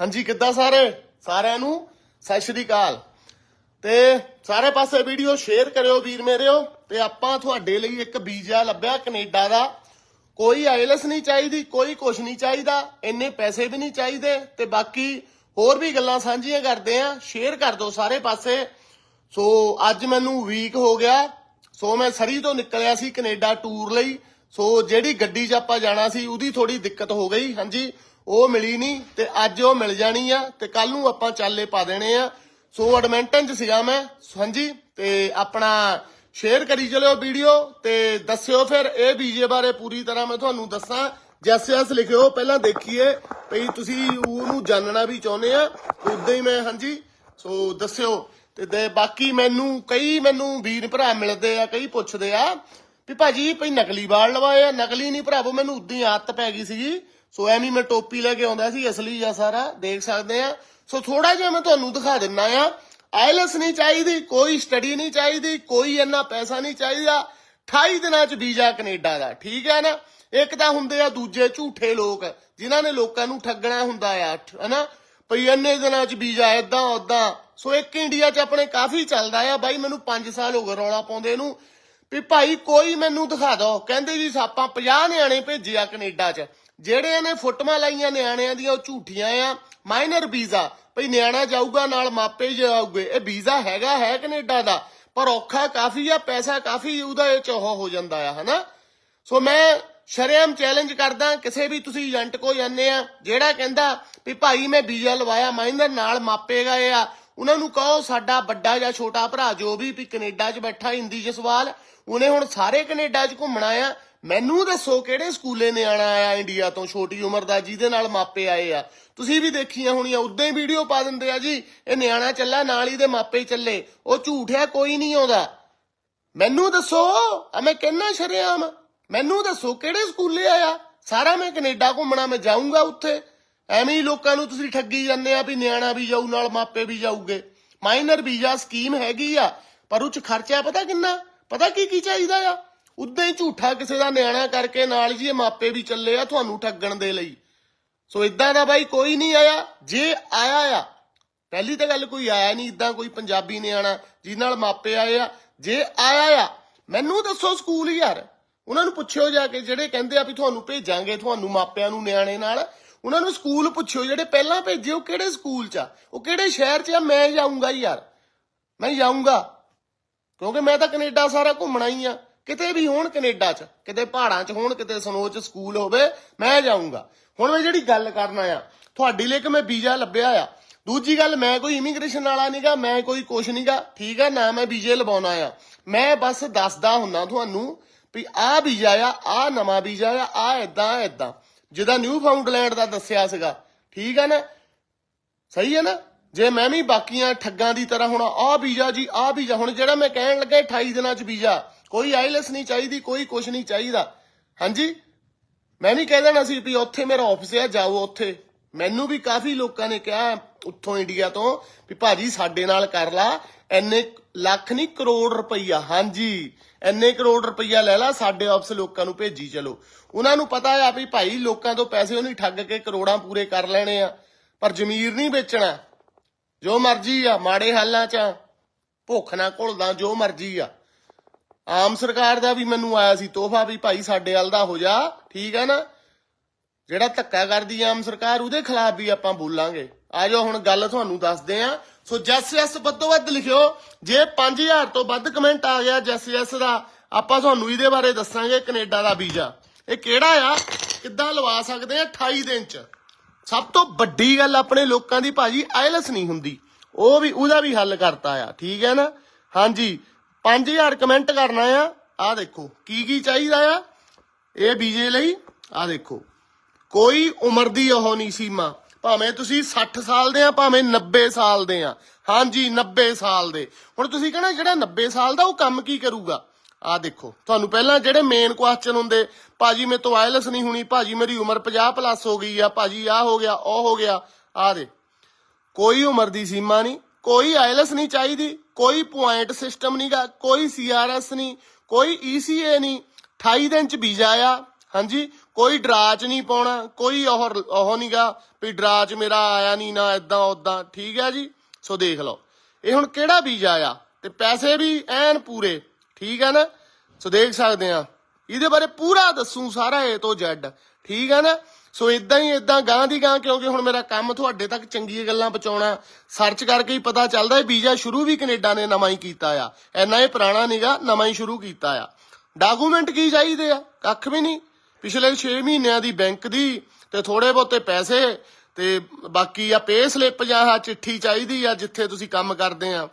ਹਾਂਜੀ, ਕਿੱਦਾਂ ਸਾਰੇ? ਸਾਰਿਆਂ ਨੂੰ ਸਤਿ ਸ਼੍ਰੀ ਅਕਾਲ। ਤੇ ਸਾਰੇ ਪਾਸੇ ਵੀਡੀਓ ਸ਼ੇਅਰ ਕਰਿਓ ਵੀਰ ਮੇਰਿਓ, ਤੇ ਆਪਾਂ ਤੁਹਾਡੇ ਲਈ ਇੱਕ ਵੀਜ਼ਾ ਲੱਭਿਆ ਕੈਨੇਡਾ ਦਾ। ਕੋਈ ਆਈਲੈਸ ਨਹੀਂ ਚਾਹੀਦੀ, ਕੋਈ ਕੁਝ ਨਹੀਂ ਚਾਹੀਦਾ, ਇੰਨੇ ਪੈਸੇ ਵੀ ਨਹੀਂ ਚਾਹੀਦੇ, ਤੇ ਬਾਕੀ ਹੋਰ ਵੀ ਗੱਲਾਂ ਸਾਂਝੀਆਂ ਕਰਦੇ ਆ। ਸ਼ੇਅਰ ਕਰ ਦਿਓ ਸਾਰੇ ਪਾਸੇ। ਸੋ ਅੱਜ ਮੈਨੂੰ ਵੀਕ ਹੋ ਗਿਆ। ਸੋ ਮੈਂ ਸਰੀ ਤੋਂ ਨਿਕਲਿਆ ਸੀ ਕੈਨੇਡਾ ਟੂਰ ਲਈ। ਸੋ ਜਿਹੜੀ ਗੱਡੀ 'ਚ ਆਪਾਂ ਜਾਣਾ ਸੀ, ਉਹਦੀ ਥੋੜੀ ਦਿੱਕਤ ਹੋ ਗਈ। ਹਾਂਜੀ ਉਹ ਮਿਲੀ ਨਹੀਂ ਤੇ ਅੱਜ ਉਹ ਮਿਲ ਜਾਣੀ ਆ ਤੇ ਕੱਲ ਨੂੰ ਆਪਾਂ ਚਾਲੇ ਪਾ ਦੇਣੇ ਆ। ਸੋ ਐਡਮਿੰਟਨ 'ਚ ਸੀਗਾ ਮੈਂ। ਹਾਂਜੀ, ਤੇ ਆਪਣਾ ਸ਼ੇਅਰ ਕਰੀ ਚਲਿਓ ਵੀਡੀਓ ਤੇ ਦੱਸਿਓ ਫਿਰ ਇਹ ਵੀਜ਼ੇ ਬਾਰੇ ਪੂਰੀ ਤਰ੍ਹਾਂ ਮੈਂ ਤੁਹਾਨੂੰ ਦੱਸਾਂ। ਜੈਸ ਜੈਸ ਲਿਖਿਓ, ਪਹਿਲਾਂ ਦੇਖੀਏ ਭਈ ਤੁਸੀਂ ਉਹਨੂੰ ਜਾਣਨਾ ਵੀ ਚਾਹੁੰਦੇ ਆ ਉਦਾਂ ਹੀ ਮੈਂ, ਹਾਂਜੀ, ਸੋ ਦੱਸਿਓ। ਤੇ ਦੇ ਬਾਕੀ ਮੈਨੂੰ, ਕਈ ਮੈਨੂੰ ਵੀਰ ਭਰਾ ਮਿਲਦੇ ਆ, ਕਈ ਪੁੱਛਦੇ ਆ ਵੀ ਭਾਜੀ, ਭਈ ਨਕਲੀ ਵਾਲ ਲਵਾਏ ਆ? ਨਕਲੀ ਨਹੀਂ ਭਰਾਵੋ, ਮੈਨੂੰ ਉਦਾਂ ਹੀ ਆਦਤ ਪੈ ਗਈ ਸੀਗੀ। ਸੋ ਐਵੇਂ ਮੈਂ ਟੋਪੀ ਲੈ ਕੇ ਆਉਂਦਾ ਸੀ, ਅਸਲੀ ਆ ਸਾਰਾ, ਦੇਖ ਸਕਦੇ ਆ। ਸੋ ਥੋੜਾ ਜਿਹਾ ਮੈਂ ਤੁਹਾਨੂੰ ਦਿਖਾ ਦਿੰਨਾ ਆ। ਆਈਲੈਸ ਨਹੀਂ ਚਾਹੀਦੀ, ਕੋਈ ਸਟੱਡੀ ਨਹੀਂ ਚਾਹੀਦੀ, ਕੋਈ ਇੰਨਾ ਪੈਸਾ ਨਹੀਂ ਚਾਹੀਦਾ। 28 ਦਿਨਾਂ ਚ ਵੀਜ਼ਾ ਕੈਨੇਡਾ ਦਾ, ਠੀਕ ਹੈ ਨਾ? ਇੱਕ ਤਾਂ ਹੁੰਦੇ ਆ ਦੂਜੇ ਝੂਠੇ ਲੋਕ, ਜਿਨ੍ਹਾਂ ਨੇ ਲੋਕਾਂ ਨੂੰ ਠੱਗਣਾ ਹੁੰਦਾ ਆ ਹਨਾ? ਭਈ ਇੰਨੇ ਦਿਨਾਂ ਚ ਵੀਜ਼ਾ ਇਦਾਂ ਉਦਾਂ ਸੋ ਇੱਕ ਇੰਡੀਆ ਚ ਆਪਣੇ ਕਾਫੀ ਚੱਲਦਾ ਆ, ਬਾਈ ਮੈਨੂੰ 5 ਸਾਲ ਹੋ ਗਏ ਰੌਲਾ ਪਾਉਂਦੇ ਨੂੰ। ਵੀ ਭਾਈ ਕੋਈ ਮੈਨੂੰ ਦਿਖਾ ਦਿਓ ਕਹਿੰਦੇ ਜੀ ਆਪਾਂ 50 ਨਿਆਣੇ ਭੇਜੇ ਆ ਕੈਨੇਡਾ ਚ। ਜਿਹੜੇ ਨੇ ਫੋਟੋਆਂ ਲਾਈਆਂ ਨਿਆਣਿਆਂ ਦੀਆਂ, ਉਹ ਝੂਠੀਆਂ ਆ। Minor visa. ਭਈ ਨਿਆਣਾ ਜਾਊਗਾ, ਨਾਲ ਮਾਪੇ ਜਾਊਗੇ ਇਹ ਵੀਜ਼ਾ ਹੈਗਾ, ਹੈ ਕੈਨੇਡਾ ਦਾ। ਪਰ ਔਖਾ ਕਾਫੀ ਆ, ਪੈਸਾ ਕਾਫੀ ਉਹਦਾ ਇਹ ਚੋਹ ਹੋ ਜਾਂਦਾ ਆ, ਹਨਾ? ਸੋ ਮੈਂ ਸ਼ਰੇਆਮ ਚੈਲੰਜ ਕਰਦਾ, ਕਿਸੇ ਵੀ ਤੁਸੀਂ ਏਜੰਟ ਕੋ ਜਾਂਦੇ ਆ, ਜਿਹੜਾ ਕਹਿੰਦਾ ਵੀ ਭਾਈ ਮੈਂ ਵੀਜ਼ਾ ਲਵਾਇਆ, ਮਾਈਨਰ ਨਾਲ ਮਾਪੇ ਗਏ ਆ, ਉਹਨਾਂ ਨੂੰ ਕਹੋ ਸਾਡਾ ਵੱਡਾ ਜਾਂ ਛੋਟਾ ਭਰਾ ਜੋ ਵੀ ਵੀ ਕੈਨੇਡਾ 'ਚ ਬੈਠਾ, ਹਿੰਦੀ 'ਚ ਸਵਾਲ, ਉਹਨੇ ਹੁਣ ਸਾਰੇ ਕੈਨੇਡਾ 'ਚ ਘੁੰਮਣਾ ਆ ਮੈਨੂੰ ਦੱਸੋ ਕਿਹੜੇ ਸਕੂਲੇ ਨਿਆਣਾ ਆਇਆ ਇੰਡੀਆ ਤੋਂ, ਛੋਟੀ ਉਮਰ ਦਾ, ਜਿਹਦੇ ਨਾਲ ਮਾਪੇ ਆਏ ਆ? ਤੁਸੀਂ ਵੀ ਦੇਖੀਆਂ ਹੋਣੀਆਂ, ਉਦਾਂ ਹੀ ਵੀਡੀਓ ਪਾ ਦਿੰਦੇ ਆ ਜੀ, ਇਹ ਨਿਆਣਾ ਚੱਲਾ, ਨਾਲ ਹੀ ਦੇ ਮਾਪੇ ਚੱਲੇ। ਉਹ ਝੂਠ ਆ ਕੋਈ ਨਹੀਂ ਆਉਂਦਾ। ਮੈਨੂੰ ਦੱਸੋ, ਆ ਮੈਂ ਕਹਿਣਾ ਸ਼ਰੇਆਮ? ਮੈਨੂੰ ਦੱਸੋ, ਕਿਹੜੇ ਸਕੂਲੇ ਆਇਆ? ਸਾਰਾ ਮੈਂ ਕੈਨੇਡਾ ਘੁੰਮਣਾ, ਮੈਂ ਜਾਊਂਗਾ ਉੱਥੇ। ਐਵੇਂ ਹੀ ਲੋਕਾਂ ਨੂੰ ਤੁਸੀਂ ਠੱਗੀ ਜਾਂਦੇ ਆ ਵੀ ਨਿਆਣਾ ਵੀ ਜਾਊ, ਨਾਲ ਮਾਪੇ ਵੀ ਜਾਊਗੇ। ਮਾਈਨਰ ਵੀਜ਼ਾ ਸਕੀਮ ਹੈਗੀ ਆ, ਪਰ ਉਹ ਚ ਖਰਚਾ ਪਤਾ ਕਿੰਨਾ? ਪਤਾ ਕੀ ਕੀ ਚਾਹੀਦਾ ਆ? ਉਦਾਂ ਹੀ ਝੂਠਾ ਕਿਸੇ ਦਾ ਨਿਆਣਾ ਕਰਕੇ ਨਾਲ ਜੀ ਇਹ ਮਾਪੇ ਵੀ ਚੱਲੇ ਆ ਤੁਹਾਨੂੰ ਠੱਗਣ ਦੇ ਲਈ। ਸੋ ਇਦਾਂ ਦਾ ਬਾਈ ਕੋਈ ਨਹੀਂ ਆਇਆ। ਜੇ ਆਇਆ ਆ, ਪਹਿਲੀ ਤਾਂ ਗੱਲ ਕੋਈ ਆਇਆ ਨਹੀਂ, ਇਦਾਂ ਕੋਈ ਪੰਜਾਬੀ ਨਿਆਣਾ ਜਿਹਦੇ ਨਾਲ ਮਾਪੇ ਆਏ ਆ। ਜੇ ਆਇਆ ਆ, ਮੈਨੂੰ ਦੱਸੋ ਸਕੂਲ ਯਾਰ। ਉਹਨਾਂ ਨੂੰ ਪੁੱਛਿਓ ਜਾ ਕੇ ਜਿਹੜੇ ਕਹਿੰਦੇ ਆ ਵੀ ਤੁਹਾਨੂੰ ਭੇਜਾਂਗੇ, ਤੁਹਾਨੂੰ ਮਾਪਿਆਂ ਨੂੰ ਨਿਆਣੇ ਨਾਲ। ਉਹਨਾਂ ਨੂੰ ਸਕੂਲ ਪੁੱਛਿਓ ਜਿਹੜੇ ਪਹਿਲਾਂ ਭੇਜੇ, ਉਹ ਕਿਹੜੇ ਸਕੂਲ 'ਚ ਆ? ਉਹ ਕਿਹੜੇ ਸ਼ਹਿਰ 'ਚ ਆ? ਮੈਂ ਜਾਊਂਗਾ ਯਾਰ। ਮੈਂ ਜਾਊਂਗਾ। ਕਿਉਂਕਿ ਮੈਂ ਤਾਂ ਕੈਨੇਡਾ ਸਾਰਾ ਘੁੰਮਣਾ ਹੀ ਆ। ਕਿਤੇ ਵੀ ਹੋਣ ਕੈਨੇਡਾ 'ਚ, ਕਿਤੇ ਪਹਾੜਾਂ 'ਚ ਹੋਣ, ਕਿਤੇ ਸਨੋ 'ਚ ਸਕੂਲ ਹੋਵੇ, ਮੈਂ ਜਾਊਂਗਾ। ਹੁਣ ਮੈਂ ਜਿਹੜੀ ਗੱਲ ਕਰਨਾ ਆ ਤੁਹਾਡੇ ਲਈ ਕਿ ਮੈਂ ਵੀਜ਼ਾ ਲੱਭਿਆ ਆ। ਦੂਜੀ ਗੱਲ, ਮੈਂ ਕੋਈ ਇਮੀਗ੍ਰੇਸ਼ਨ ਵਾਲਾ ਨਹੀਂਗਾ ਮੈਂ ਕੋਈ ਕੁਛ ਨਹੀਂਗਾ ਠੀਕ ਆ, ਨਾ ਮੈਂ ਵੀਜ਼ੇ ਲਵਾਉਣਾ ਆ ਮੈਂ ਬਸ ਦੱਸਦਾ ਹੁੰਨਾ ਤੁਹਾਨੂੰ ਵੀ ਆਹ ਵੀਜ਼ਾ ਆ, ਆਹ ਨਵਾਂ ਵੀਜ਼ਾ ਆ, ਆਹ ਇਦਾਂ ਇਦਾਂ ਜਿਹਦਾ ਨਿਊ ਫਾਊਂਡਲੈਂਡ ਦਾ ਦੱਸਿਆ ਸੀਗਾ। ਠੀਕ ਆ ਨਾ? ਸਹੀ ਹੈ ਨਾ? ਜੇ ਮੈਂ ਵੀ ਬਾਕੀਆਂ ਠੱਗਾਂ ਦੀ ਤਰ੍ਹਾਂ ਹੁਣ ਆਹ ਵੀਜ਼ਾ ਜੀ, ਆਹ ਵੀਜ਼ਾ। ਹੁਣ ਜਿਹੜਾ ਮੈਂ ਕਹਿਣ ਲੱਗਾ 28 ਦਿਨਾਂ ਚ ਵੀਜ਼ਾ। ਕੋਈ ਆਈਲੈਸ ਨਹੀਂ ਚਾਹੀਦੀ ਕੋਈ ਕੁਛ ਨਹੀਂ ਚਾਹੀਦਾ। ਹਾਂਜੀ? ਮੈਂ ਵੀ ਕਹਿ ਦੇਣਾ ਸੀ ਵੀ ਉੱਥੇ ਮੇਰਾ ਆਫਿਸ ਆ ਜਾਓ ਉੱਥੇ। ਮੈਨੂੰ ਵੀ ਕਾਫੀ ਲੋਕਾਂ ਨੇ ਕਿਹਾ ਉੱਥੋਂ ਇੰਡੀਆ ਤੋਂ ਵੀ ਭਾਜੀ ਸਾਡੇ ਨਾਲ ਕਰ ਲਾ ਐਨੇ ਲੱਖ ਨਹੀਂ ਕਰੋੜ ਰੁਪਈਆ। ਹਾਂਜੀ ਐਨੇ ਕਰੋੜ ਰੁਪਈਆ ਲੈ ਲਾ ਸਾਡੇ ਆਫਿਸ ਲੋਕਾਂ ਨੂੰ ਭੇਜੀ ਚਲੋ। ਉਹਨਾਂ ਨੂੰ ਪਤਾ ਆ ਵੀ ਭਾਈ ਲੋਕਾਂ ਤੋਂ ਪੈਸੇ ਉਹਨੇ ਠੱਗ ਕੇ ਕਰੋੜਾਂ ਪੂਰੇ ਕਰ ਲੈਣੇ ਆ। ਪਰ ਜ਼ਮੀਰ ਨਹੀਂ ਵੇਚਣਾ। ਜੋ ਮਰਜ਼ੀ ਆ ਮਾੜੇ ਹਾਲਾਂ 'ਚ ਆ, ਭੁੱਖ ਨਾ ਘੁਲਦਾ ਜੋ ਮਰਜ਼ੀ ਆ। ਆਮ ਸਰਕਾਰ ਦਾ ਵੀ ਮੈਨੂੰ ਆਇਆ ਸੀ ਤੋਹਫਾ ਵੀ ਭਾਈ ਸਾਡੇ ਵੱਲ ਦਾ ਹੋ ਜਾ, ਠੀਕ ਹੈ ਨਾ? ਜਿਹੜਾ ਧੱਕਾ ਕਰਦੀ ਆਮ ਸਰਕਾਰ, ਉਹਦੇ ਖਿਲਾਫ ਵੀ ਆਪਾਂ ਬੋਲਾਂਗੇ। ਆ ਜਾਓ, ਹੁਣ ਗੱਲ ਤੁਹਾਨੂੰ ਦੱਸਦੇ ਆ। ਸੋ ਜੈਸ ਜੈਸ ਵੱਧੋ ਵੱਧ ਲਿਖਿਓ। ਜੇ 5000 ਤੋਂ ਵੱਧ ਕਮੈਂਟ ਆ ਗਿਆ ਜੈਸ ਜੈਸ ਦਾ, ਆਪਾਂ ਤੁਹਾਨੂੰ ਇਹਦੇ ਬਾਰੇ ਦੱਸਾਂਗੇ, ਕੈਨੇਡਾ ਦਾ ਵੀਜ਼ਾ। ਇਹ ਕਿਹੜਾ ਆ? ਕਿੱਦਾਂ ਲਵਾ ਸਕਦੇ ਆ? 28 ਦਿਨ ਚ। ਸਭ ਤੋਂ ਵੱਡੀ ਗੱਲ ਆਪਣੇ ਲੋਕਾਂ ਦੀ ਭਾਜੀ ਆਇਲਸ ਨਹੀਂ ਹੁੰਦੀ। ਉਹ ਵੀ, ਉਹਦਾ ਵੀ ਹੱਲ ਕਰਤਾ ਆ, ਠੀਕ ਹੈ ਨਾ? ਹਾਂਜੀ। 5000 ਕਮੈਂਟ ਕਰਨਾ ਆ। ਆ ਦੇਖੋ, ਕੀ ਕੀ ਚਾਹੀਦਾ ਆ? ਇਹ ਵੀਜ਼ੇ ਲਈ। ਆ ਦੇਖੋ, ਕੋਈ ਉਮਰ ਦੀ ਉਹ ਨਹੀਂ ਸੀਮਾ। ਭਾਵੇਂ ਤੁਸੀਂ 60 ਸਾਲ ਦੇ ਆ, ਭਾਵੇਂ 90 ਸਾਲ ਦੇ ਆ। ਹਾਂਜੀ 90 ਸਾਲ ਦੇ। ਹੁਣ ਤੁਸੀਂ ਕਹਣਾ, ਜਿਹੜਾ 90 ਸਾਲ ਦਾ, ਉਹ ਕੰਮ ਕੀ ਕਰੂਗਾ? ਆ ਦੇਖੋ, ਤੁਹਾਨੂੰ ਪਹਿਲਾਂ ਜਿਹੜੇ ਮੇਨ ਕੁਐਸਚਨ ਹੁੰਦੇ, ਭਾਜੀ ਮੇਰੇ ਤੋਂ ਆਇਲਸ ਨਹੀਂ ਹੋਣੀ, ਭਾਜੀ ਮੇਰੀ ਉਮਰ 50 ਪਲੱਸ ਹੋ ਗਈ ਆ, ਭਾਜੀ ਆ ਹੋ ਗਿਆ, ਉਹ ਹੋ ਗਿਆ। ਆ ਦੇ, ਕੋਈ ਉਮਰ ਦੀ ਸੀਮਾ ਨਹੀਂ, ਕੋਈ ਆਇਲਸ ਨਹੀਂ ਚਾਹੀਦੀ। ਕੋਈ ਪੁਆਇੰਟ ਸਿਸਟਮ ਨਹੀਂਗਾ, ਕੋਈ ਸੀਆਰਐਸ ਨਹੀਂ, ਕੋਈ ਈਸੀਏ ਨਹੀਂ। 28 ਦਿਨ ਚ ਵੀਜ਼ਾ ਆ ਹਾਂਜੀ? ਕੋਈ ਡਰਾ ਨਹੀਂ ਪਾਉਣਾ, ਕੋਈ ਉਹ ਉਹ ਨਹੀਂਗਾ ਵੀ ਡਰਾ ਮੇਰਾ ਆਇਆ ਨਹੀਂ ਨਾ ਇਦਾਂ ਉਦਾਂ ਠੀਕ ਹੈ ਜੀ? ਸੋ ਦੇਖ ਲਓ, ਇਹ ਹੁਣ ਕਿਹੜਾ ਵੀਜ਼ਾ ਆ ਤੇ ਪੈਸੇ ਵੀ ਐਨ ਪੂਰੇ, ਠੀਕ ਹੈ ਨਾ? ਸੋ ਦੇਖ ਸਕਦੇ ਆ ਇਹਦੇ ਬਾਰੇ ਪੂਰਾ ਦੱਸੂ ਸਾਰਾ ਏ ਤੋਂ ਜ਼ੈਡ ਠੀਕ ਹੈ ਨਾ? ਸੋ ਇਦਾਂ ਹੀ ਇਦਾਂ ਗਾਂ ਦੀ ਗਾਂ ਕਿਉਂਕਿ ਹੁਣ ਮੇਰਾ ਕੰਮ ਤੁਹਾਡੇ ਤੱਕ ਚੰਗੀਆਂ ਗੱਲਾਂ ਪਹੁੰਚਾਉਣਾ ਸਰਚ ਕਰਕੇ ਹੀ ਪਤਾ ਚੱਲਦਾ ਇਹ ਵੀਜ਼ਾ ਸ਼ੁਰੂ ਵੀ ਕੈਨੇਡਾ ਨੇ ਨਵਾਂ ਹੀ ਕੀਤਾ ਆ। ਐਨਾ ਇਹ ਪੁਰਾਣਾ ਨਹੀਂਗਾ ਨਵਾਂ ਹੀ ਸ਼ੁਰੂ ਕੀਤਾ ਆ। ਡਾਕੂਮੈਂਟ ਕੀ ਚਾਹੀਦੇ ਆ? ਕੱਖ ਵੀ ਨਹੀਂ ਪਿਛਲੇ 6 ਮਹੀਨਿਆਂ ਦੀ ਬੈਂਕ ਦੀ ਤੇ ਥੋੜੇ ਬਹੁਤੇ ਪੈਸੇ ਤੇ ਬਾਕੀ ਆ ਪੇ ਸਲਿੱਪ ਜਾਂ ਆ ਚਿੱਠੀ ਚਾਹੀਦੀ ਆ ਜਿੱਥੇ ਤੁਸੀਂ ਕੰਮ ਕਰਦੇ ਆ।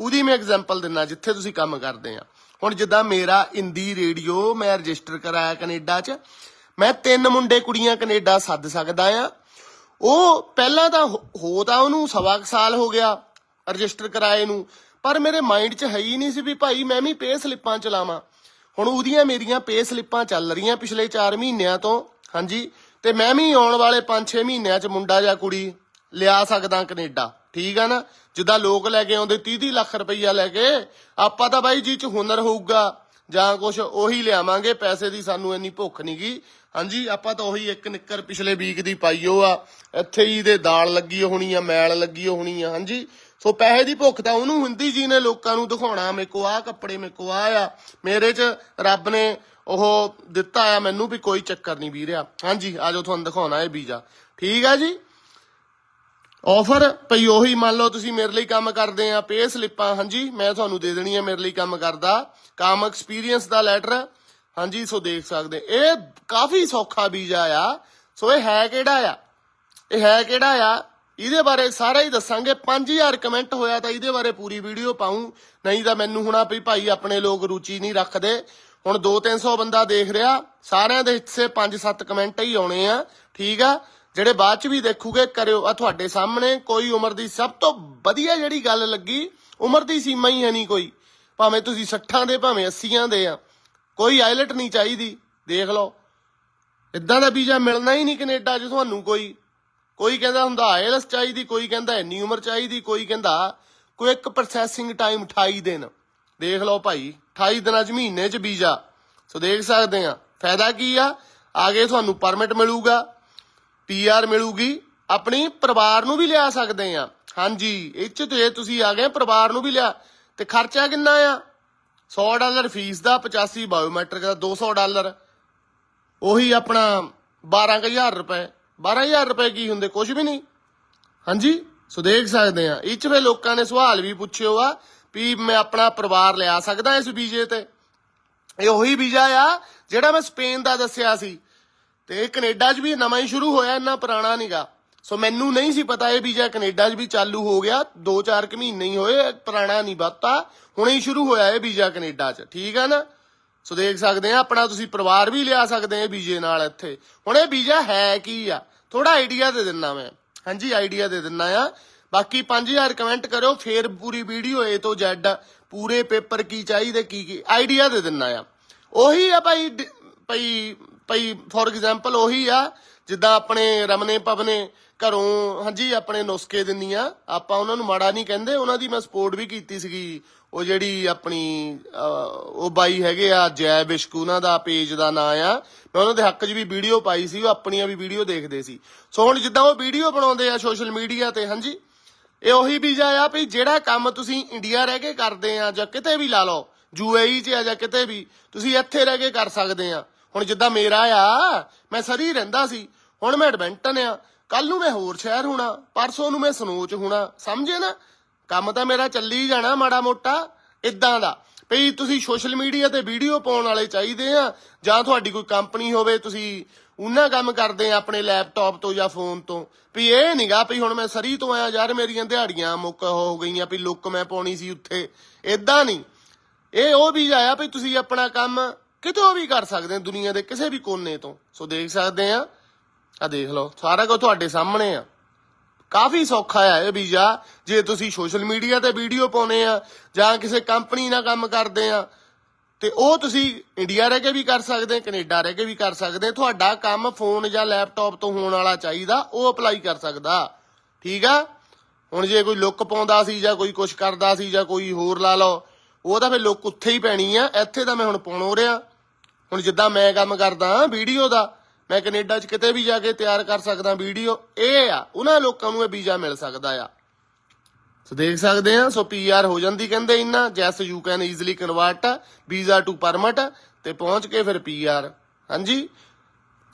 ਉਹਦੀ ਮੈਂ ਐਗਜ਼ਾਮਪਲ ਦਿੰਨਾ, ਜਿੱਥੇ ਤੁਸੀਂ ਕੰਮ ਕਰਦੇ ਆ। ਹੁਣ ਜਿੱਦਾਂ ਮੇਰਾ ਇੰਦੀ ਰੇਡੀਓ ਮੈਂ ਰਜਿਸਟਰ ਕਰਾਇਆ ਕੈਨੇਡਾ 'ਚ ਮੈਂ ਤਿੰਨ ਮੁੰਡੇ ਕੁੜੀਆਂ ਕੈਨੇਡਾ ਸੱਦ ਸਕਦਾ ਆ। ਉਹ ਪਹਿਲਾਂ ਤਾਂ ਹੋ ਤਾਂ ਉਹਨੂੰ ਸਵਾ ਸਾਲ ਹੋ ਗਿਆ ਰਜਿਸਟਰ ਕਰਾਏ ਨੂੰ, ਪਰ ਮੇਰੇ ਮਾਈਂਡ 'ਚ ਹੈ ਹੀ ਨਹੀਂ ਸੀ ਵੀ ਭਾਈ ਮੈਂ ਵੀ ਪੇ ਸਲਿੱਪਾਂ ਚਲਾਵਾਂ। ਹੁਣ ਉਹਦੀਆਂ ਮੇਰੀਆਂ ਪੇ ਸਲਿੱਪਾਂ ਚੱਲ ਰਹੀਆਂ ਪਿਛਲੇ 4 ਮਹੀਨਿਆਂ ਤੋਂ, ਹਾਂਜੀ, ਤੇ ਮੈਂ ਵੀ ਆਉਣ ਵਾਲੇ 5-6 ਮਹੀਨਿਆਂ 'ਚ ਮੁੰਡਾ ਜਾਂ ਕੁੜੀ ਲਿਆ ਸਕਦਾ ਕੈਨੇਡਾ, ਠੀਕ ਆ ਨਾ? ਜਿੱਦਾਂ ਲੋਕ ਲੈ ਕੇ ਆਉਂਦੇ 30-30 ਲੱਖ ਰੁਪਈਆ ਲੈ ਕੇ, ਆਪਾਂ ਤਾਂ ਬਾਈ ਜੀ 'ਚ ਹੁਨਰ ਹੋਊਗਾ, ਜਾਂ ਕੁਝ ਉਹੀ ਲਿਆਵਾਂਗੇ, ਪੈਸੇ ਦੀ ਸਾਨੂੰ ਇੰਨੀ ਭੁੱਖ ਨਹੀਂਗੀ ਹਾਂਜੀ, ਆਪਾਂ ਤਾਂ ਉਹੀ ਇੱਕ ਨਿੱਕਰ ਪਿਛਲੇ ਵੀਕ ਦੀ ਪਾਈਓ ਆ। ਇੱਥੇ ਹੀ ਦੇ ਦਾਲ ਲੱਗੀ ਹੋਣੀ ਆ, ਮੈਲ ਲੱਗੀ ਹੋਣੀ ਆ, ਹਾਂਜੀ। ਸੋ ਪੈਸੇ ਦੀ ਭੁੱਖ ਤਾਂ ਉਹਨੂੰ ਹੁੰਦੀ ਜੀ ਨੇ ਲੋਕਾਂ ਨੂੰ ਦਿਖਾਉਣਾ, ਮੇਰੇ ਕੋ ਆ ਕੱਪੜੇ, ਮੇਰੇ ਕੋ ਆ ਆ। ਮੇਰੇ 'ਚ ਰੱਬ ਨੇ ਉਹ ਦਿੱਤਾ ਆ ਮੈਨੂੰ ਵੀ ਕੋਈ ਚੱਕਰ ਨਹੀਂ ਵੀਰਿਆ। ਹਾਂਜੀ ਆਜੋ ਤੁਹਾਨੂੰ ਦਿਖਾਉਣਾ ਇਹ ਵੀਜ਼ਾ ਠੀਕ ਆ ਜੀ? ਆਫਰ ਭਈ ਉਹੀ ਮੰਨ ਲਓ ਤੁਸੀਂ ਮੇਰੇ ਲਈ ਕੰਮ ਕਰਦੇ ਆ, ਪੇ ਸਲਿੱਪਾਂ, ਹਾਂਜੀ, ਮੈਂ ਤੁਹਾਨੂੰ ਦੇ ਦੇਣੀ ਆ ਮੇਰੇ ਲਈ ਕੰਮ ਕਰਦਾ। ਕੰਮ ਐਕਸਪੀਰੀਅੰਸ ਦਾ ਲੈਟਰ ਹਾਂਜੀ, ਸੋ ਦੇਖ ਸਕਦੇ ਇਹ ਕਾਫੀ ਸੌਖਾ ਬੀਜਾ ਆ ਸੋ ਇਹ ਹੈ ਕਿਹੜਾ ਆ? ਇਹ ਹੈ ਕਿਹੜਾ ਆ? ਇਹਦੇ ਬਾਰੇ ਸਾਰਾ ਹੀ ਦੱਸਾਂਗੇ। 5000 ਕਮੈਂਟ ਹੋਇਆ ਤਾਂ ਇਹਦੇ ਬਾਰੇ ਪੂਰੀ ਵੀਡੀਓ ਪਾਉਂ ਨਹੀਂ ਤਾਂ ਮੈਨੂੰ ਹੁਣਾ ਵੀ ਭਾਈ ਆਪਣੇ ਲੋਕ ਰੁਚੀ ਨਹੀਂ ਰੱਖਦੇ। ਹੁਣ 2-300 ਬੰਦਾ ਦੇਖ ਰਿਹਾ। ਸਾਰਿਆਂ ਦੇ ਹਿੱਸੇ 5-7 ਕਮੈਂਟ ਹੀ ਆਉਣੇ ਆ। ਠੀਕ ਆ? ਜਿਹੜੇ ਬਾਅਦ ਚ ਵੀ ਦੇਖੂਗੇ, ਕਰਿਓ। ਆ ਤੁਹਾਡੇ ਸਾਹਮਣੇ ਕੋਈ ਉਮਰ ਦੀ ਸਭ ਤੋਂ ਵਧੀਆ ਜਿਹੜੀ ਗੱਲ ਲੱਗੀ, ਉਮਰ ਦੀ ਸੀਮਾ ਹੀ ਹੈ ਨਹੀਂ ਕੋਈ। ਭਾਵੇਂ ਤੁਸੀਂ 60 ਦੇ, ਭਾਵੇਂ 80ਾਂ ਦੇ ਆ। ਕੋਈ ਆਇਲਟ ਨਹੀਂ ਚਾਹੀਦੀ, ਦੇਖ ਲਓ। ਇਦਾਂ ਦਾ ਵੀਜ਼ਾ ਮਿਲਣਾ ਹੀ ਨਹੀਂ ਕੈਨੇਡਾ 'ਚ ਤੁਹਾਨੂੰ ਕੋਈ। ਕੋਈ ਕਹਿੰਦਾ ਹੁੰਦਾ ਆਇਲਸ ਚਾਹੀਦੀ, ਕੋਈ ਕਹਿੰਦਾ ਇੰਨੀ ਉਮਰ ਚਾਹੀਦੀ, ਕੋਈ ਕਹਿੰਦਾ ਕੋਈ ਇੱਕ ਪ੍ਰੋਸੈਸਿੰਗ ਟਾਈਮ 28 ਦਿਨ। ਦੇਖ ਲਓ ਭਾਈ 28 ਦਿਨਾਂ 'ਚ ਮਹੀਨੇ 'ਚ ਵੀਜ਼ਾ। ਸੋ ਦੇਖ ਸਕਦੇ ਆ ਫਾਇਦਾ ਕੀ ਆ? ਆਗੇ ਤੁਹਾਨੂੰ ਪਰਮਿਟ ਮਿਲੂਗਾ ਪੀਆਰ ਮਿਲੂਗੀ, ਆਪਣੀ ਪਰਿਵਾਰ ਨੂੰ ਵੀ ਲਿਆ ਸਕਦੇ ਆ ਹਾਂਜੀ, ਇਹ 'ਚ ਤੇ ਤੁਸੀਂ ਆ ਗਏ, ਪਰਿਵਾਰ ਨੂੰ ਵੀ ਲਿਆ। ਤੇ ਖਰਚਾ ਕਿੰਨਾ ਆ? 100 ਡਾਲਰ ਫੀਸ ਦਾ 85 ਬਾਇਓਮੈਟ੍ਰਿਕ ਦਾ 200 ਡਾਲਰ। ਉਹੀ ਆਪਣਾ 12000 ਰੁਪਏ। 12000 ਰੁਪਏ ਕੀ ਹੁੰਦੇ? ਕੁਝ ਵੀ ਨਹੀਂ। ਹਾਂਜੀ? ਸੋ ਦੇਖ ਸਕਦੇ ਆ ਇਹ ਚ ਵੇ ਲੋਕਾਂ ਨੇ ਸਵਾਲ ਵੀ ਪੁੱਛਿਓ ਆ ਵੀ ਮੈਂ ਆਪਣਾ ਪਰਿਵਾਰ ਲਿਆ ਸਕਦਾ ਇਸ ਵੀਜ਼ੇ ਤੇ? ਇਹ ਉਹੀ ਵੀਜ਼ਾ ਆ ਜਿਹੜਾ ਮੈਂ ਸਪੇਨ ਦਾ ਦੱਸਿਆ ਸੀ। ਤੇ ਇਹ ਕੈਨੇਡਾ 'ਚ ਵੀ ਨਵਾਂ ਹੀ ਸ਼ੁਰੂ ਹੋਇਆ, ਇੰਨਾ ਪੁਰਾਣਾ ਨਹੀਂਗਾ ਸੋ ਮੈਨੂੰ ਨਹੀਂ ਸੀ ਪਤਾ ਇਹ ਵੀਜ਼ਾ ਕੈਨੇਡਾ 'ਚ ਵੀ ਚਾਲੂ ਹੋ ਗਿਆ 2-4 ਕੁ ਮਹੀਨੇ ਹੀ ਹੋਏ, ਪੁਰਾਣਾ ਨਹੀਂ ਬੱਤਾ। ਹੁਣੇ ਹੀ ਸ਼ੁਰੂ ਹੋਇਆ ਇਹ ਵੀਜ਼ਾ ਕੈਨੇਡਾ 'ਚ, ਠੀਕ ਆ ਨਾ? ਸੋ ਦੇਖ ਸਕਦੇ ਆ, ਆਪਣਾ ਤੁਸੀਂ ਪਰਿਵਾਰ ਵੀ ਲਿਆ ਸਕਦੇ ਆ ਵੀਜ਼ੇ ਨਾਲ ਇੱਥੇ। ਹੁਣ ਇਹ ਵੀਜ਼ਾ ਹੈ ਕੀ ਆ? ਥੋੜਾ ਆਈਡੀਆ ਦੇ ਦਿੰਨਾ ਮੈਂ। ਹਾਂਜੀ ਆਈਡੀਆ ਦੇ ਦਿੰਨਾ ਆ। ਬਾਕੀ 5000 ਕਮੈਂਟ ਕਰਿਓ, ਫੇਰ ਪੂਰੀ ਵੀਡੀਓ ਏ ਤੋਂ ਜੈਡ ਪੂਰੇ ਪੇਪਰ ਕੀ ਚਾਹੀਦੇ, ਕੀ ਕੀ ਆਈਡੀਆ ਦੇ ਦਿੰਨਾ ਆ। ਉਹੀ ਆ ਭਾਈ ਭਾਈ ਭਾਈ ਫੋਰ ਐਗਜ਼ਾਮਪਲ ਉਹੀ ਆ, ਜਿੱਦਾਂ ਆਪਣੇ ਰਮਨੇ ਪਵਨੇ ਘਰੋਂ, ਹਾਂਜੀ, ਆਪਣੇ ਨੁਸਖੇ ਦਿੰਦੀਆਂ। ਆਪਾਂ ਉਹਨਾਂ ਨੂੰ ਮਾੜਾ ਨਹੀਂ ਕਹਿੰਦੇ। ਉਹਨਾਂ ਦੀ ਮੈਂ ਸਪੋਰਟ ਵੀ ਕੀਤੀ ਸੀਗੀ। ਉਹ ਜਿਹੜੀ ਆਪਣੀ ਉਹ ਬਾਈ ਹੈਗੇ ਆ ਜੈ ਬਿਸ਼ਕੂ ਉਹਨਾਂ ਦਾ ਪੇਜ ਦਾ ਨਾਂ ਆ। ਮੈਂ ਉਹਨਾਂ ਦੇ ਹੱਕ 'ਚ ਵੀ ਵੀਡੀਓ ਪਾਈ ਸੀ। ਉਹ ਆਪਣੀਆਂ ਵੀ ਵੀਡੀਓ ਦੇਖਦੇ ਸੀ। ਸੋ ਹੁਣ ਜਿੱਦਾਂ ਉਹ ਵੀਡੀਓ ਬਣਾਉਂਦੇ ਆ ਸੋਸ਼ਲ ਮੀਡੀਆ ਤੇ, ਹਾਂਜੀ, ਇਹ ਉਹੀ ਵੀਜ਼ਾ ਆ ਵੀ ਜਿਹੜਾ ਕੰਮ ਤੁਸੀਂ ਇੰਡੀਆ ਰਹਿ ਕੇ ਕਰਦੇ ਆ ਜਾਂ ਕਿਤੇ ਵੀ ਲਾ ਲਓ ਯੂਏਈ 'ਚ ਆ ਜਾਂ ਕਿਤੇ ਵੀ, ਤੁਸੀਂ ਇੱਥੇ ਰਹਿ ਕੇ ਕਰ ਸਕਦੇ ਆ। ਹੁਣ ਜਿੱਦਾਂ ਮੇਰਾ ਆ, ਮੈਂ ਸਰੀ ਰਹਿੰਦਾ ਸੀ। ਹੁਣ ਮੈਂ ਐਡਮਿੰਟਨ ਆ। ਕੱਲ ਨੂੰ ਮੈਂ ਹੋਰ ਸ਼ਹਿਰ ਹੋਣਾ, ਪਰਸੋਂ ਨੂੰ ਮੈਂ ਸਨੋਚ ਹੋਣਾ, ਸਮਝੇ ਨਾ? ਕੰਮ ਤਾਂ ਮੇਰਾ ਚੱਲੀ ਜਾਣਾ ਮਾੜਾ ਮੋਟਾ ਇਦਾਂ ਦਾ। ਭਈ ਤੁਸੀਂ ਸੋਸ਼ਲ ਮੀਡੀਆ ਤੇ ਵੀਡੀਓ ਪਾਉਣ ਵਾਲੇ ਚਾਹੀਦੇ ਆ, ਜਾਂ ਤੁਹਾਡੀ ਕੋਈ ਕੰਪਨੀ ਹੋਵੇ, ਤੁਸੀਂ ਉਹਨਾਂ ਕੰਮ ਕਰਦੇ ਆ ਆਪਣੇ ਲੈਪਟਾਪ ਤੋਂ ਜਾਂ ਫੋਨ ਤੋਂ। ਵੀ ਇਹ ਨਹੀਂਗਾ ਵੀ ਹੁਣ ਮੈਂ ਸਰੀ ਤੋਂ ਆਇਆ, ਯਾਰ ਮੇਰੀਆਂ ਦਿਹਾੜੀਆਂ ਮੁੱਕ ਹੋ ਗਈਆਂ ਵੀ ਲੁੱਕ ਮੈਂ ਪਾਉਣੀ ਸੀ ਉੱਥੇ। ਇਦਾਂ ਨਹੀਂ। ਇਹ ਉਹ ਵੀ ਆਇਆ ਵੀ ਤੁਸੀਂ ਆਪਣਾ ਕੰਮ ਕਿਤੋਂ ਵੀ ਕਰ ਸਕਦੇ ਹੋ ਦੁਨੀਆ ਦੇ ਕਿਸੇ ਵੀ ਕੋਨੇ ਤੋਂ। ਸੋ ਦੇਖ ਸਕਦੇ ਆ ਆ ਦੇਖ ਲਓ, ਸਾਰਾ ਕੁਝ ਤੁਹਾਡੇ ਸਾਹਮਣੇ ਆ। ਕਾਫੀ ਸੌਖਾ ਆ ਇਹ ਵੀਜ਼ਾ, ਜੇ ਤੁਸੀਂ ਸੋਸ਼ਲ ਮੀਡੀਆ ਤੇ ਵੀਡੀਓ ਪਾਉਨੇ ਆ, ਜਾਂ ਕਿਸੇ ਕੰਪਨੀ ਨਾਲ ਕੰਮ ਕਰਦੇ ਆ, ਤੇ ਉਹ ਤੁਸੀਂ ਇੰਡੀਆ ਰਹਿ ਕੇ ਵੀ ਕਰ ਸਕਦੇ ਕੈਨੇਡਾ ਰਹਿ ਕੇ ਵੀ ਕਰ ਸਕਦੇ, ਤੁਹਾਡਾ ਕੰਮ ਫੋਨ ਜਾਂ ਲੈਪਟਾਪ ਤੋਂ ਹੋਣ ਵਾਲਾ ਚਾਹੀਦਾ, ਉਹ ਅਪਲਾਈ ਕਰ ਸਕਦਾ। ਠੀਕ ਆ? ਹੁਣ ਜੇ ਕੋਈ ਲੁੱਕ ਪਾਉਂਦਾ ਸੀ, ਜਾਂ ਕੋਈ ਕੁਛ ਕਰਦਾ ਸੀ, ਜਾਂ ਕੋਈ ਹੋਰ ਲਾ ਲਓ, ਉਹ ਤਾਂ ਫਿਰ ਲੁੱਕ ਉੱਥੇ ਹੀ ਪੈਣੀ ਆ, ਇੱਥੇ ਤਾਂ ਮੈਂ ਹੁਣ ਪਾਉਣ ਰਿਹਾ। ਹੁਣ ਜਿੱਦਾਂ ਮੈਂ ਕੰਮ ਕਰਦਾ ਵੀਡੀਓ ਦਾ ਮੈਂ ਕੈਨੇਡਾ 'ਚ ਕਿਤੇ ਵੀ ਜਾ ਕੇ ਤਿਆਰ ਕਰ ਸਕਦਾ ਵੀਡੀਓ, ਇਹ ਆ, ਉਹਨਾਂ ਲੋਕਾਂ ਨੂੰ ਇਹ ਵੀਜ਼ਾ ਮਿਲ ਸਕਦਾ ਆ। ਸੋ ਦੇਖ ਸਕਦੇ ਆ, ਸੋ ਪੀਆਰ ਹੋ ਜਾਂਦੀ ਕਹਿੰਦੇ ਇੰਨਾ, yes you can easily convert visa to permit, ਤੇ ਪਹੁੰਚ ਕੇ ਫਿਰ ਪੀਆਰ ਹਾਂਜੀ?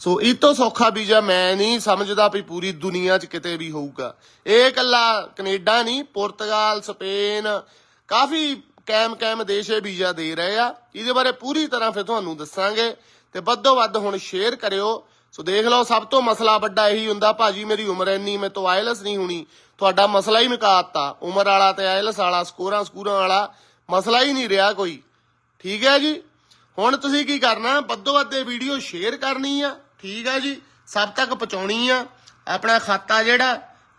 ਸੋ ਇਹ ਤੋਂ ਸੌਖਾ ਵੀਜ਼ਾ ਮੈਂ ਨਹੀਂ ਸਮਝਦਾ ਵੀ ਪੂਰੀ ਦੁਨੀਆ 'ਚ ਕਿਤੇ ਵੀ ਹੋਊਗਾ। ਇਹ ਇਕੱਲਾ ਕੈਨੇਡਾ ਨਹੀਂ, ਪੁਰਤਗਾਲ, ਸਪੇਨ, ਕਾਫੀ ਕੈਮ ਕੈਮ ਦੇਸ਼ ਇਹ ਵੀਜ਼ਾ ਦੇ ਰਹੇ ਆ। ਇਹਦੇ ਬਾਰੇ ਪੂਰੀ ਤਰ੍ਹਾਂ ਫਿਰ ਤੁਹਾਨੂੰ ਦੱਸਾਂਗੇ। ਤੇ ਵੱਧੋ ਵੱਧ ਹੁਣ ਸ਼ੇਅਰ ਕਰਿਓ। ਸੋ ਦੇਖ ਲਓ, ਸਭ ਤੋਂ ਮਸਲਾ ਵੱਡਾ ਇਹੀ ਹੁੰਦਾ, ਭਾਜੀ ਮੇਰੀ ਉਮਰ ਇੰਨੀ, ਮੈਂ ਤੋਂ ਆਇਲਸ ਨਹੀਂ ਹੋਣੀ। ਤੁਹਾਡਾ ਮਸਲਾ ਹੀ ਮੁਕਾਤਾ। ਉਮਰ ਵਾਲਾ ਤੇ ਆਇਲਸ ਵਾਲਾ, ਸਕੋਰਾਂ ਸਕੂਰਾਂ ਵਾਲਾ, ਮਸਲਾ ਹੀ ਨਹੀਂ ਰਿਹਾ ਕੋਈ। ਠੀਕ ਹੈ ਜੀ? ਹੁਣ ਤੁਸੀਂ ਕੀ ਕਰਨਾ? ਵੱਧੋ ਵੱਧ ਇਹ ਵੀਡੀਓ ਸ਼ੇਅਰ ਕਰਨੀ ਆ। ਠੀਕ ਹੈ ਜੀ? ਸਭ ਤੱਕ ਪਹੁੰਚਾਉਣੀ ਆ। ਆਪਣਾ ਖਾਤਾ ਜਿਹੜਾ,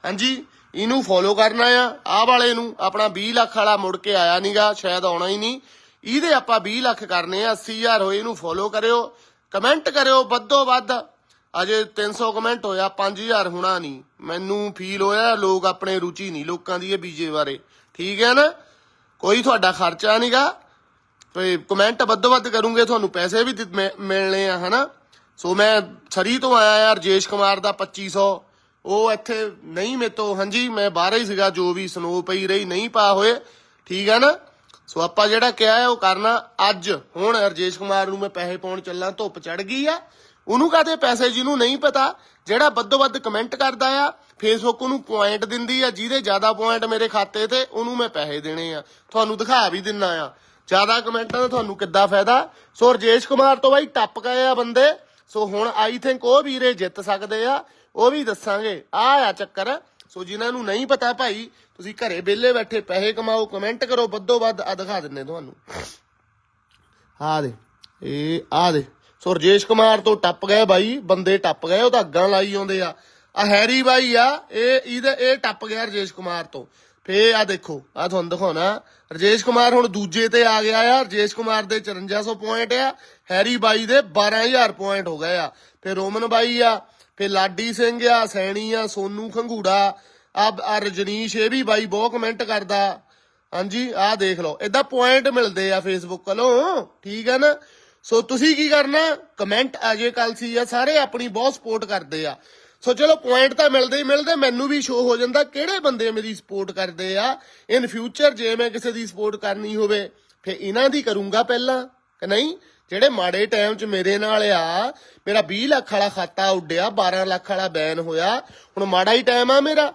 ਹਾਂਜੀ, ਇਹਨੂੰ ਫੋਲੋ ਕਰਨਾ ਆ। ਆਹ ਵਾਲੇ ਨੂੰ ਆਪਣਾ 20 ਲੱਖ ਵਾਲਾ ਮੁੜ ਕੇ ਆਇਆ ਨਹੀਂਗਾ ਸ਼ਾਇਦ ਆਉਣਾ ਹੀ ਨਹੀਂ। ਇਹਦੇ ਆਪਾਂ 20 ਲੱਖ ਕਰਨੇ ਆ 80000 ਹੋਏ ਇਹਨੂੰ ਫੋਲੋ ਕਰਿਓ ਕਮੈਂਟ ਕਰਿਓ, ਵੱਧੋ ਵੱਧ। ਅਜੇ 300 ਕਮੈਂਟ ਹੋਇਆ 5000 ਹੋਣਾ ਨਹੀਂ। ਮੈਨੂੰ ਫੀਲ ਹੋਇਆ, ਲੋਕ ਆਪਣੇ ਰੁਚੀ ਨਹੀਂ ਲੋਕਾਂ ਦੀ ਇਹ ਬੀਜੇ ਬਾਰੇ। ਠੀਕ ਹੈ ਨਾ? ਕੋਈ ਤੁਹਾਡਾ ਖਰਚਾ ਨਹੀਂਗਾ ਤੇ ਕਮੈਂਟ ਵੱਧੋ ਵੱਧ ਕਰੂੰਗੇ, ਤੁਹਾਨੂੰ ਪੈਸੇ ਵੀ ਮਿਲਣੇ ਆ, ਹਨਾ? ਸੋ ਮੈਂ ਛਰੀ ਤੋਂ ਆਇਆ ਯਾਰ ਰਜੇਸ਼ ਕੁਮਾਰ ਦਾ 2500 ਉਹ ਇੱਥੇ ਨਹੀਂ ਮੇਰੇ ਤੋਂ, ਹਾਂਜੀ, ਮੈਂ ਬਾਹਰ ਹੀ ਸੀਗਾ, ਜੋ ਵੀ ਸਨੋ ਪਈ ਰਹੀ, ਨਹੀਂ ਪਾ ਹੋਏ। ਠੀਕ ਹੈ ਨਾ? ਸੋ ਆਪਾਂ ਜਿਹੜਾ ਕਿਹਾ ਹੈ ਉਹ ਕਰਨਾ ਅੱਜ। ਹੁਣ ਰਜੇਸ਼ ਕੁਮਾਰ ਨੂੰ ਮੈਂ ਪੈਸੇ ਪਾਉਣ ਚੱਲਾਂ, ਧੁੱਪ ਚੜ ਗਈ ਆ। ਉਹਨੂੰ ਕਾਹਦੇ ਪੈਸੇ ਜਿਹਨੂੰ ਨਹੀਂ ਪਤਾ, ਜਿਹੜਾ ਵੱਧੋ ਵੱਧ ਕਮੈਂਟ ਕਰਦਾ ਆ ਫੇਸਬੁੱਕ ਉਹਨੂੰ ਪੁਆਇੰਟ ਦਿੰਦੀ ਆ, ਜਿਹਦੇ ਜ਼ਿਆਦਾ ਪੁਆਇੰਟ ਮੇਰੇ ਖਾਤੇ ਤੇ, ਉਹਨੂੰ ਮੈਂ ਪੈਸੇ ਦੇਣੇ ਆ। ਤੁਹਾਨੂੰ ਦਿਖਾ ਵੀ ਦਿੰਨਾ ਆ। ਜ਼ਿਆਦਾ ਕਮੈਂਟਾਂ ਦਾ ਤੁਹਾਨੂੰ ਕਿੱਦਾਂ ਫਾਇਦਾ? ਸੋ ਰਜੇਸ਼ ਕੁਮਾਰ ਤੋਂ ਬਾਈ ਟੱਪ ਗਏ ਆ ਬੰਦੇ। ਸੋ ਹੁਣ ਆਈ ਥਿੰਕ ਉਹ ਵੀਰੇ ਜਿੱਤ ਸਕਦੇ ਆ। ਉਹ ਵੀ ਦੱਸਾਂਗੇ। ਆ ਆ ਚੱਕਰ। ਸੋ ਜਿਨ੍ਹਾਂ ਨੂੰ ਨਹੀਂ ਪਤਾ ਭਾਈ, ਤੁਸੀਂ ਘਰੇ ਵਿਹਲੇ ਬੈਠੇ ਪੈਸੇ ਕਮਾਓ ਕਮੈਂਟ ਕਰੋ, ਵੱਧੋ ਵੱਧ ਆ ਦਿਖਾ ਦਿੰਨੇ ਤੁਹਾਨੂੰ। ਆ ਦੇ, ਇਹ ਆ ਦੇ। ਸੋ ਰਜੇਸ਼ ਕੁਮਾਰ ਤੋਂ ਟੱਪ ਗਏ ਬਾਈ, ਬੰਦੇ ਟੱਪ ਗਏ, ਉਹ ਤਾਂ ਅੱਗਾਂ ਲਾਈ ਆਉਂਦੇ ਆ। ਆ ਹੈਰੀ ਬਾਈ ਆ, ਇਹ, ਇਹਦੇ, ਇਹ ਟੱਪ ਗਿਆ ਰਜੇਸ਼ ਕੁਮਾਰ ਤੋਂ। ਫੇ ਆ ਦੇਖੋ ਆ ਤੁਹਾਨੂੰ ਦਿਖਾਉਣਾ। ਰਜੇਸ਼ ਕੁਮਾਰ ਹੁਣ ਦੂਜੇ ਤੇ ਆ ਗਿਆ ਆ। ਰਜੇਸ਼ ਕੁਮਾਰ ਦੇ 5400 ਪੁਆਇੰਟ ਆ। ਹੈਰੀ ਬਾਈ ਦੇ 12000 ਪੁਆਇੰਟ ਹੋ ਗਏ ਆ। ਫੇ ਰੋਮਨ ਬਾਈ ਆ ਫੇ ਲਾਡੀ ਸਿੰਘ ਆ, ਸੈਣੀ ਆ, ਸੋਨੂ ਖੰਗੂੜਾ, ਆ ਰਜਨੀਸ਼, ਇਹ ਵੀ ਬਾਈ ਬਹੁਤ ਕਮੈਂਟ ਕਰਦਾ। ਹਾਂਜੀ ਆਹ ਦੇਖ ਲਓ। ਇਦਾਂ ਪੁਆਇੰਟ ਮਿਲਦੇ ਆ ਫੇਸਬੁੱਕ ਵੱਲੋਂ। ਠੀਕ ਹੈ ਨਾ? ਸੋ ਤੁਸੀਂ ਕੀ ਕਰਨਾ? ਕਮੈਂਟ ਅਜੇ ਕੱਲ ਸੀ ਆ, ਸਾਰੇ ਆਪਣੀ ਬਹੁਤ ਸਪੋਰਟ ਕਰਦੇ ਆ। ਸੋ ਚਲੋ ਪੁਆਇੰਟ ਤਾਂ ਮਿਲਦੇ ਹੀ ਮਿਲਦੇ, ਮੈਨੂੰ ਵੀ ਸ਼ੋ ਹੋ ਜਾਂਦਾ ਕਿਹੜੇ ਬੰਦੇ ਮੇਰੀ ਸਪੋਰਟ ਕਰਦੇ ਆ। ਇਨ ਫਿਊਚਰ ਜੇ ਮੈਂ ਕਿਸੇ ਦੀ ਸਪੋਰਟ ਕਰਨੀ ਹੋਵੇ ਫੇ ਇਹਨਾਂ ਦੀ ਕਰੂੰਗਾ ਪਹਿਲਾਂ, ਕਿ ਨਹੀਂ? ਜਿਹੜੇ ਮਾੜੇ ਟਾਈਮ 'ਚ ਮੇਰੇ ਨਾਲ ਆ, ਮੇਰਾ 20 ਲੱਖ ਵਾਲਾ ਖਾਤਾ ਉੱਡਿਆ 12 ਲੱਖ ਵਾਲਾ ਬੈਨ ਹੋਇਆ, ਹੁਣ ਮਾੜਾ ਹੀ ਟਾਈਮ ਆ ਮੇਰਾ।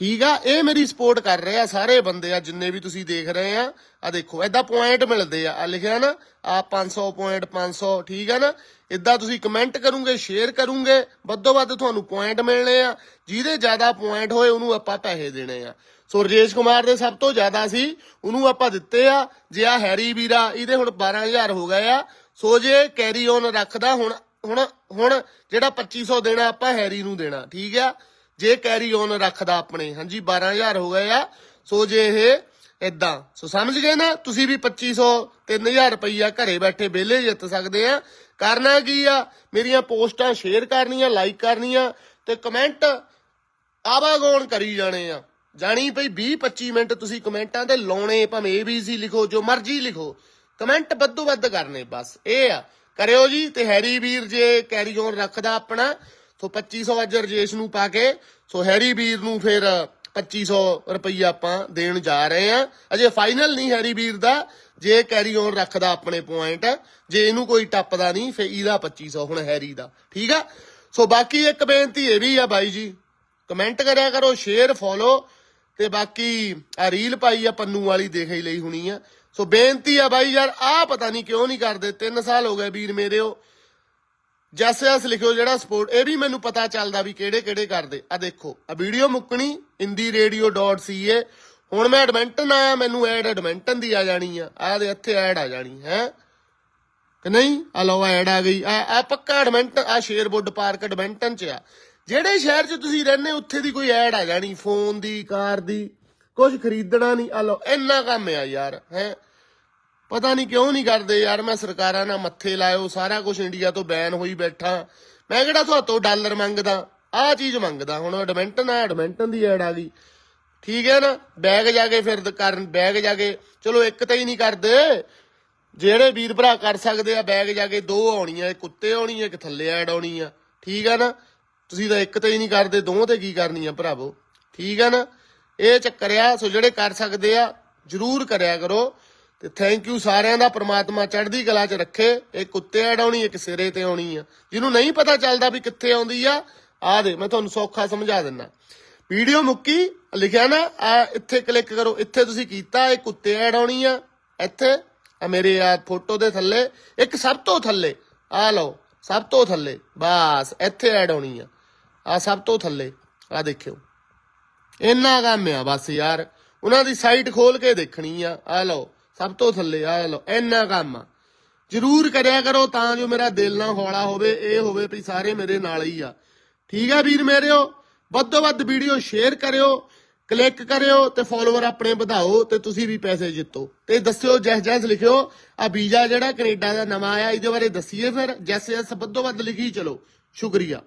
ਠੀਕ ਆ? ਇਹ ਮੇਰੀ ਸਪੋਰਟ ਕਰ ਰਹੇ ਆ ਸਾਰੇ ਬੰਦੇ ਆ, ਜਿੰਨੇ ਵੀ ਤੁਸੀਂ ਦੇਖ ਰਹੇ ਆ। ਆ ਦੇਖੋ ਐਦਾਂ ਪੁਆਇੰਟ ਮਿਲਦੇ ਆ। ਆ ਲਿਖਿਆ ਨਾ, ਆ 500 ਪੁਆਇੰਟ 500 ਠੀਕ ਆ ਨਾ? ਇਦਾਂ ਤੁਸੀਂ ਕਮੈਂਟ ਕਰੋਗੇ ਸ਼ੇਅਰ ਕਰੋਗੇ, ਵੱਧੋ ਵੱਧ ਤੁਹਾਨੂੰ ਪੁਆਇੰਟ ਮਿਲਣੇ ਆ। ਜਿਹਦੇ ਜ਼ਿਆਦਾ ਪੁਆਇੰਟ ਹੋਏ, ਉਹਨੂੰ ਆਪਾਂ ਪੈਸੇ ਦੇਣੇ ਆ। ਸੋ ਰਜੇਸ਼ ਕੁਮਾਰ ਦੇ ਸਭ ਤੋਂ ਜ਼ਿਆਦਾ ਸੀ, ਉਹਨੂੰ ਆਪਾਂ ਦਿੱਤੇ ਆ। ਜੇ ਆ ਹੈਰੀ ਵੀਰਾ, ਇਹਦੇ ਹੁਣ 12000 ਹੋ ਗਏ ਆ। ਸੋ ਜੇ ਕੈਰੀ ਔਨ ਰੱਖਦਾ, ਹੁਣ ਹੁਣ ਹੁਣ ਜਿਹੜਾ 2500 ਦੇਣਾ, ਆਪਾਂ ਹੈਰੀ ਨੂੰ ਦੇਣਾ, ਠੀਕ ਆ? ਜੇ ਕੈਰੀ ਔਨ ਰੱਖਦਾ ਆਪਣੇ, ਹਾਂਜੀ 12000 ਹੋ ਗਏ ਆ, ਸੋ ਜੇ ਇਹ ਇਦਾਂ ਸੋ ਸਮਝ ਗਏ ਨਾ? ਤੁਸੀਂ ਵੀ 2500 3000 ਰੁਪਈਆ ਘਰੇ ਬੈਠੇ ਵਿਹਲੇ ਜਿੱਤ ਸਕਦੇ ਆ। ਕਰਨਾ ਕੀ ਆ? ਮੇਰੀਆਂ ਪੋਸਟਾਂ ਸ਼ੇਅਰ ਕਰਨੀਆਂ, ਲਾਈਕ ਕਰਨੀਆਂ ਤੇ ਕਮੈਂਟ ਆਵਾਗੋਣ ਕਰੀ ਜਾਣੇ ਆ। ਜਾਣੀ ਭਈ 20 25 ਮਿੰਟ ਤੁਸੀਂ ਕਮੈਂਟਾਂ ਤੇ ਲਾਉਣੇ, ਭਾਵੇਂ ABC ਲਿਖੋ, ਜੋ ਮਰਜ਼ੀ ਲਿਖੋ। ਕਮੈਂਟ ਵੱਧੋ ਵੱਧ ਕਰਨੇ, ਬਸ, ਇਹ ਆ। ਕਰਿਓ ਜੀ ਤੇ ਹੈਰੀ ਵੀਰ ਜੇ ਕੈਰੀ ਔਨ ਰੱਖਦਾ ਆਪਣਾ ਸੋ 2500 ਅੱਜ ਰਜੇਸ਼ ਨੂੰ ਪਾ ਕੇ, ਸੋ ਹੈਰੀ ਵੀਰ ਨੂੰ ਫਿਰ 2500 ਰੁਪਈਆ ਆਪਾਂ ਦੇਣ ਜਾ ਰਹੇ ਆ ਅਜੇ ਫਾਈਨਲ ਨਹੀਂ ਹੈਰੀ ਵੀਰ ਦਾ, ਜੇ ਕੈਰੀ ਔਨ ਰੱਖਦਾ ਆਪਣੇ ਪੁਆਇੰਟ ਜੇ ਇਹਨੂੰ ਕੋਈ ਟੱਪਦਾ ਨਹੀਂ, ਫਿਰ ਇਹਦਾ 2500 ਹੁਣ ਹੈਰੀ ਦਾ। ਠੀਕ ਆ? ਸੋ ਬਾਕੀ ਇੱਕ ਬੇਨਤੀ ਇਹ ਵੀ ਆ ਬਾਈ ਜੀ ਕਮੈਂਟ ਕਰਿਆ ਕਰੋ ਸ਼ੇਅਰ ਫੋਲੋ ਤੇ ਬਾਕੀ ਆ ਰੀਲ ਪਾਈ ਆ ਪੰਨੂ ਵਾਲੀ ਦੇਖ ਹੀ ਲਈ ਹੋਣੀ ਆ। ਸੋ ਬੇਨਤੀ ਆ ਬਾਈ ਯਾਰ ਆ ਪਤਾ ਨਹੀਂ ਕਿਉਂ ਨਹੀਂ ਕਰਦੇ 3 ਸਾਲ ਹੋ ਗਏ ਵੀਰ ਮੇਰੇ ਉਹ। ਜੈਸੇ ਅਸ ਲਿਖਿਓ ਜਿਹੜਾ ਸਪੋਰਟ, ਇਹ ਵੀ ਮੈਨੂੰ ਪਤਾ ਚੱਲਦਾ ਵੀ ਕਿਹੜੇ ਕਿਹੜੇ ਕਰਦੇ। ਆ ਦੇਖੋ ਆ ਵੀਡੀਓ ਮੁੱਕਣੀ indiradio.ca ਹੁਣ ਮੈਂ ਐਡਮਿੰਟਨ ਆਇਆ, ਮੈਨੂੰ ਐਡ ਐਡਮਿੰਟਨ ਦੀ ਆ ਜਾਣੀ ਆ। ਆ ਦੇ ਇੱਥੇ ਐਡ ਆ ਜਾਣੀ, ਹੈ? ਕਿ ਨਹੀਂ? ਆ ਲਓ ਐਡ ਆ ਗਈ। ਆ ਆ ਪੱਕਾ ਐਡਮਿੰਟਨ ਆ ਸ਼ੇਰਵੁੱਡ ਪਾਰਕ ਐਡਮਿੰਟਨ ਚ ਆ। ਜਿਹੜੇ ਸ਼ਹਿਰ ਚ ਤੁਸੀਂ ਰਹਿੰਦੇ, ਉੱਥੇ ਦੀ ਕੋਈ ਐਡ ਆ ਜਾਣੀ, ਫੋਨ ਦੀ, ਕਾਰ ਦੀ ਕੁਝ ਖਰੀਦਣਾ ਨਹੀਂ। ਆ ਲਓ, ਇੰਨਾ ਕੰਮ ਆ ਯਾਰ, ਹੈ? ਪਤਾ ਨਹੀਂ ਕਿਉਂ ਨਹੀਂ ਕਰਦੇ ਯਾਰ, ਮੈਂ ਸਰਕਾਰਾਂ ਨਾਲ ਮੱਥੇ ਲਾਇਓ, ਸਾਰਾ ਕੁਝ ਇੰਡੀਆ ਤੋਂ ਬੈਨ ਹੋਈ ਬੈਠਾ। ਮੈਂ ਕਿਹੜਾ ਤੁਹਾਤੋਂ ਡਾਲਰ ਮੰਗਦਾ? ਆਹ ਚੀਜ਼ ਮੰਗਦਾ, ਹੁਣ ਐਡਮਿੰਟਨ ਆ ਐਡਮਿੰਟਨ ਦੀ ਐਡ ਆ ਗਈ। ਠੀਕ ਹੈ ਨਾ? ਬੈਗ ਜਾ ਕੇ ਫਿਰ ਕਰਨ, ਬੈਗ ਜਾ ਕੇ। ਚਲੋ, ਇੱਕ ਤਾਂ ਹੀ ਨਹੀਂ ਕਰਦੇ। ਜਿਹੜੇ ਵੀਰ ਭਰਾ ਕਰ ਸਕਦੇ ਆ, ਬੈਗ ਜਾ ਕੇ ਦੋ ਆਉਣੀਆਂ ਇੱਕ ਉੱਤੇ ਆਉਣੀ ਆ, ਇੱਕ ਥੱਲੇ ਐਡ ਆਉਣੀ ਆ। ਠੀਕ ਹੈ ਨਾ? ਤੁਸੀਂ ਤਾਂ ਇੱਕ ਤੇ ਹੀ ਨਹੀਂ ਕਰਦੇ ਦੋ ਤੇ ਕੀ ਕਰਨੀ ਆ ਭਰਾਵੋ? ਠੀਕ ਹੈ ਨਾ? ਇਹ ਚੱਕਰ ਆ, ਸੋ ਜਿਹੜੇ ਕਰ ਸਕਦੇ ਆ, ਜਰੂਰ ਕਰਿਆ ਕਰੋ। ਤੇ ਥੈਂਕ ਯੂ ਸਾਰਿਆਂ ਦਾ, ਪ੍ਰਮਾਤਮਾ ਚੜ੍ਹਦੀ ਕਲਾ 'ਚ ਰੱਖੇ। ਇਹ ਕੁੱਤੇ ਐਡ ਇੱਕ ਸਿਰੇ ਤੇ ਆਉਣੀ ਆ। ਜਿਹਨੂੰ ਨਹੀਂ ਪਤਾ ਚੱਲਦਾ ਵੀ ਕਿੱਥੇ ਆਉਂਦੀ ਆ ਆ ਦੇ, ਮੈਂ ਤੁਹਾਨੂੰ ਸੌਖਾ ਸਮਝਾ ਦਿੰਦਾ। ਵੀਡੀਓ ਮੁੱਕੀ, ਲਿਖਿਆ ਨਾ, ਆ ਇੱਥੇ ਕਲਿੱਕ ਕਰੋ। ਇੱਥੇ ਤੁਸੀਂ ਕੀਤਾ ਇੱਕ ਉੱਤੇ ਐਡ ਆ। ਇੱਥੇ, ਆ ਮੇਰੇ ਆ ਫੋਟੋ ਦੇ ਥੱਲੇ। ਇੱਕ ਸਭ ਤੋਂ ਥੱਲੇ, ਆ ਲਓ, ਸਭ ਤੋਂ ਥੱਲੇ। ਬਸ, ਇੱਥੇ ਐਡ ਆਉਣੀ ਆ। ਆ ਸਭ ਤੋਂ ਥੱਲੇ, ਆ ਦੇਖਿਓ। ਇੰਨਾ ਕੰਮ ਆ ਬਸ ਯਾਰ। ਉਹਨਾਂ ਦੀ ਸਾਈਟ ਖੋਲ ਕੇ ਦੇਖਣੀ ਆ। ਆ ਲਓ ਸਭ ਤੋਂ ਥੱਲੇ ਆ ਲਓ, ਇੰਨਾ ਕੰਮ ਆ। ਜਰੂਰ ਕਰਿਆ ਕਰੋ ਤਾਂ ਜੋ ਮੇਰਾ ਦਿਲ ਨਾ ਹੌਲਾ ਹੋਵੇ, ਇਹ ਹੋਵੇ ਵੀ ਸਾਰੇ ਮੇਰੇ ਨਾਲ ਹੀ ਆ। ਠੀਕ ਆ ਵੀਰ ਮੇਰਿਓ? ਵੱਧ ਵੱਧ ਵੀਡੀਓ ਸ਼ੇਅਰ ਕਰਿਓ, ਕਲਿੱਕ ਕਰਿਓ ਤੇ ਫੋਲੋਅਰ ਆਪਣੇ ਵਧਾਓ ਤੇ ਤੁਸੀਂ ਵੀ ਪੈਸੇ ਜਿੱਤੋ। ਤੇ ਦੱਸਿਓ, ਜੈਸ ਜੈਸ ਲਿਖਿਓ, ਆ ਵੀਜ਼ਾ ਜਿਹੜਾ ਕੈਨੇਡਾ ਦਾ ਨਵਾਂ ਆਇਆ, ਇਹਦੇ ਬਾਰੇ ਦੱਸੀਏ ਫਿਰ। ਜੈਸ ਜੈਸ ਵੱਧੋ ਵੱਧ ਲਿਖੀ, ਚਲੋ, ਸ਼ੁਕਰੀਆ।